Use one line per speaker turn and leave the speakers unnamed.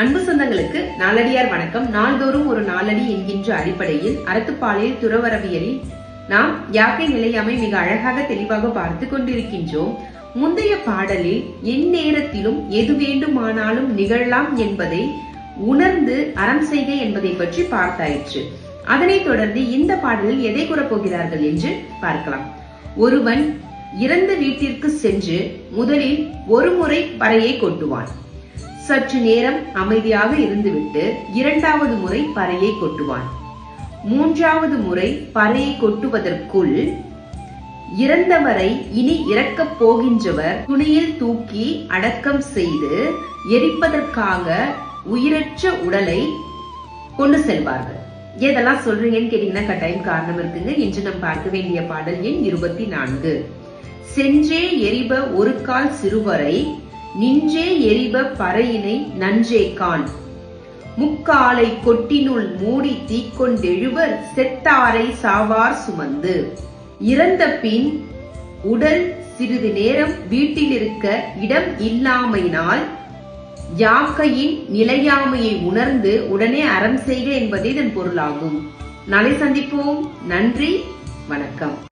அன்பு சொந்தங்களுக்கு நாளடியார் வணக்கம். நாள்தோறும் ஒரு நாளடி என்கின்ற அடிப்படையில் அறத்துப்பாலில் துறவரவியலில் நாம் யாக்கை நிலையாமை மிக அழகாக தெளிவாக பார்த்து கொண்டிருக்கின்றோம். முந்தைய பாடலில் எந்நேரத்திலும் எது வேண்டுமானாலும் நிகழலாம் என்பதை உணர்ந்து அறம் செய்கை என்பதை பற்றி பார்த்தாயிற்று. அதனைத் தொடர்ந்து இந்த பாடலில் எதை கூறப்போகிறார்கள் என்று பார்க்கலாம். ஒருவன் இறந்த வீட்டிற்கு சென்று முதலில் ஒரு முறை பறையை கொட்டுவான். சற்று நேரம் அமைதியாக இருந்துவிட்டு இரண்டாவது முறை பறையை கொட்டுவான். மூன்றாவது முறை பறையை கொட்டுவதற்குள் இறந்தவரை இனி இறக்கப் போகின்றவர் துணியில் தூக்கி அடக்கம் செய்து எரிப்பதற்காக உயிரற்ற உடலை கொண்டு செல்வார்கள். எதெல்லாம் சொல்றீங்கன்னு கேட்டீங்கன்னா கட்டாயம் காரணம் இருக்குங்க இன்று நாம் பார்க்க வேண்டிய பாடல் எண் இருபத்தி நான்கு. சென்றே எரிப ஒரு கால் சிறுவரை நின்றே எரிப பறையினை நன்றே கான் முக்காலை கொட்டினுள் மூடி தீக்கொண்டெழுவர் செத்தாரை சாவார் சுமந்து. இறந்த பின் உடல் சிறிது நேரம் வீட்டில் இருக்க இடம் இல்லாமையினால் யாக்கையின் நிலையாமையை உணர்ந்து உடனே அறம் செய்க என்பதே இதன் பொருளாகும். நாளை சந்திப்போம். நன்றி. வணக்கம்.